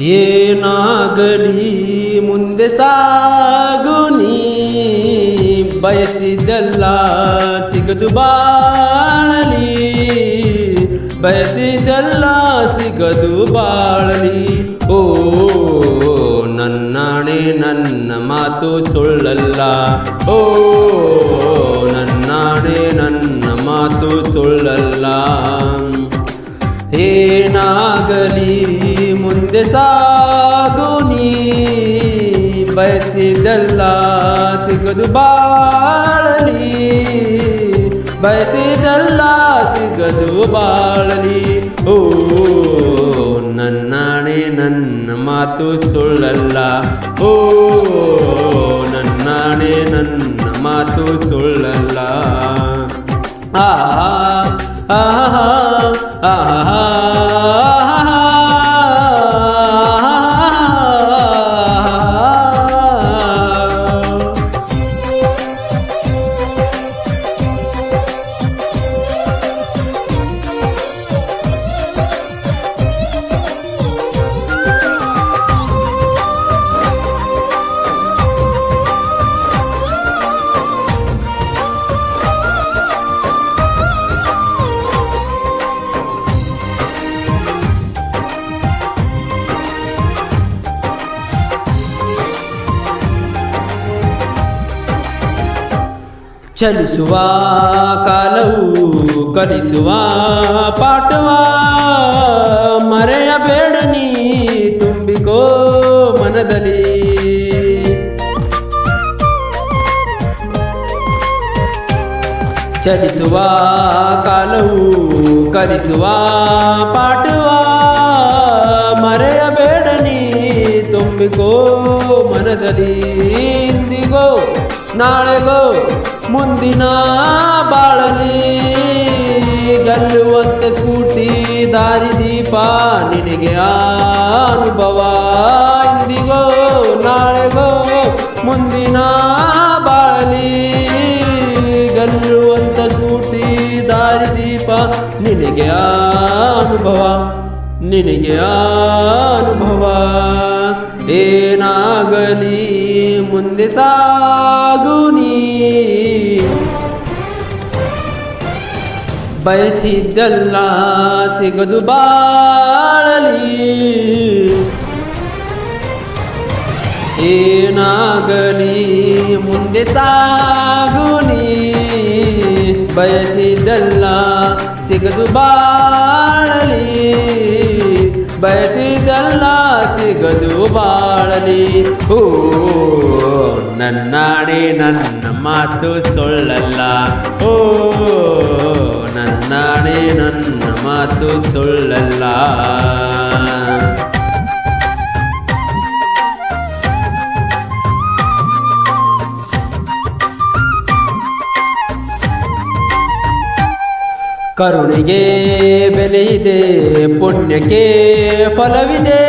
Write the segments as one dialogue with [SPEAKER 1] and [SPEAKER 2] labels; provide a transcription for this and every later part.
[SPEAKER 1] ಏನಾಗಲಿ ಮುಂದೆ ಸಾಗು ನೀ. ಬಯಸಿದ್ದಲ್ಲ ಸಿಗದು ಬಾಳಲಿ. ಬಯಸಿದ್ದಲ್ಲ ಸಿಗದು ಬಾಳಲಿ. ಓ, ನನ್ನಾಣೆ ನನ್ನ ಮಾತು ಸುಳ್ಳಲ್ಲ. ಓ, ನನ್ನಾಣೆ ನನ್ನ ಮಾತು ಸುಳ್ಳಲ್ಲ. ಏನಾಗಲಿ ಮುಂದೆ ಸಾಗು ನೀ, ಬಯಸಿದಲ್ಲ ಸಿಗದು ಬಾಳಲಿ. ಬಯಸಿದಲ್ಲ ಸಿಗದು ಬಾಳಲಿ. ಓ, ನನ್ನಾಣೆ ನನ್ನ ಮಾತು ಸುಳ್ಳಲ್ಲ. ಓ, ನನ್ನಾಣೆ ನನ್ನ ಚಲಿಸುವ ಕಾಲವು, ಕಲಿಸುವ ಪಾಠವ, ಮರೆಯಬೇಡ ನೀ ತುಂಬಿಕೋ ಮನದಲ್ಲಿ. ಚಲಿಸುವ ಕಾಲವು, ಕಲಿಸುವ ಪಾಠವ, ಮರೆಯಬೇಡ ನೀ ತುಂಬಿಕೋ ಮನದಲ್ಲಿ. ಇಂದಿಗೋ, ನಾಳೆಗೋ ಮುಂದಿನ ಬಾಳಲಿ, ಗಲ್ಲುವಂತೆ ಸ್ಫೂರ್ತಿ ದಾರಿದೀಪ ನಿನಗೆ ಅನುಭವ. ಇಂದಿಗೋ, ನಾಳೆಗೋ, ಮುಂದಿನ ಬಾಳಲಿ, ಗಲ್ಲುವಂತ ಸ್ಫೂರ್ತಿ ದಾರಿದೀಪ ನಿನಗೆ ಅನುಭವ. ನಿನಗೆ ಅನುಭವ. ಏನಾಗಲಿ, ಮುಂದೆ ಸಾಗು ನೀ. ಬಯಸಿದ್ದಲ್ಲ, ಸಿಗದು ಬಾಳಲಿ. ಏನಾಗಲಿ, ಮುಂದೆ ಸಾಗುನಿ. ಬಯಸಿದ್ದೆಲ್ಲ, ಸಿಗದು ಬಾಳಲಿ. ಬಯಸಿದಲ್ಲ ಸಿಗದು ಬಾಳಲಿ. ಓ ನನ್ನಾಡಿ ನನ್ನ ಮಾತು ಸೊಳ್ಳಲ್ಲ. ಓ ನನ್ನಾಣೆ ನನ್ನ ಮಾತು ಸುಳ್ಳಲ್ಲ. ಕರುಣಿಗೆ ಬೆಲೆ ಇದೆ ಪುಣ್ಯಕ್ಕೆ ಫಲವಿದೆ.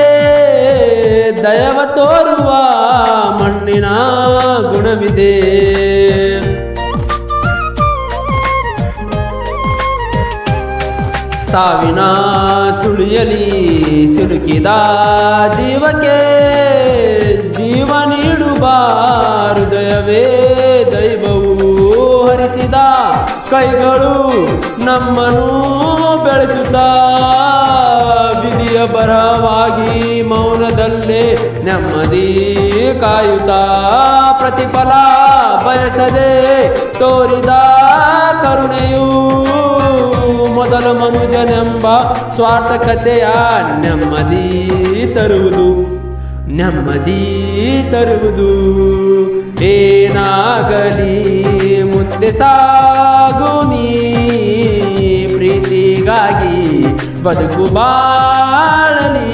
[SPEAKER 1] ದಯವ ತೋರುವ ಮಣ್ಣಿನ ಗುಣವಿದೆ. ಸಾವಿನ ಸುಳಿಯಲಿ ಸಿಲುಕಿದ ಜೀವಕ್ಕೆ ಜೀವ ನೀಡುವ ಹೃದಯವೇ ದೈವವು ಹರಿಸಿದ ಕೈಗಳು ನಮ್ಮನ್ನು ಬೆಳೆಸುತ್ತಾ ವಿಧಿಯ ಬರವಾಗಿ ಮೌನದಲ್ಲೇ ನೆಮ್ಮದಿ ಕಾಯುತ್ತಾ ಪ್ರತಿಫಲ ಬಯಸದೆ ತೋರಿದ ಕರುಣೆಯು ಮೊದಲು ಮನುಜನೆಂಬ ಸ್ವಾರ್ಥಕತೆಯ ನೆಮ್ಮದಿ ತರುವುದು ನೆಮ್ಮದಿ ತರುವುದು ಏನಾಗಲಿ ಮುಂದೆ ಸಾಗು ನೀ ಪ್ರೀತಿಗಾಗಿ ಬದುಕು ಬಾಳಲಿ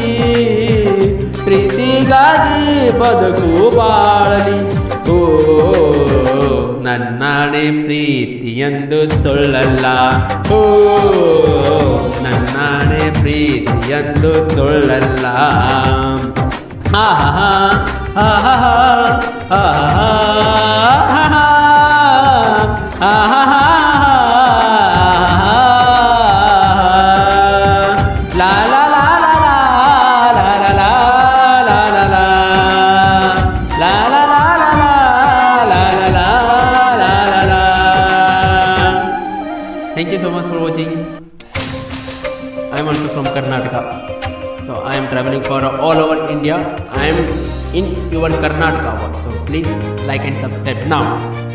[SPEAKER 1] ಪ್ರೀತಿಗಾಗಿ ಬದುಕು ಬಾಳಲಿ ಓ ನನ್ನಾಣೆ ಪ್ರೀತಿಯಂದು ಸುಳ್ಳಲ್ಲ. ಓ ನನ್ನಾಣೆ ಪ್ರೀತಿಯಂದು ಸುಳ್ಳಲ್ಲ. ಹಾ ಆಹಾ I am also from Karnataka. So I am traveling for all over India. I am in even Karnataka. So please like and subscribe now.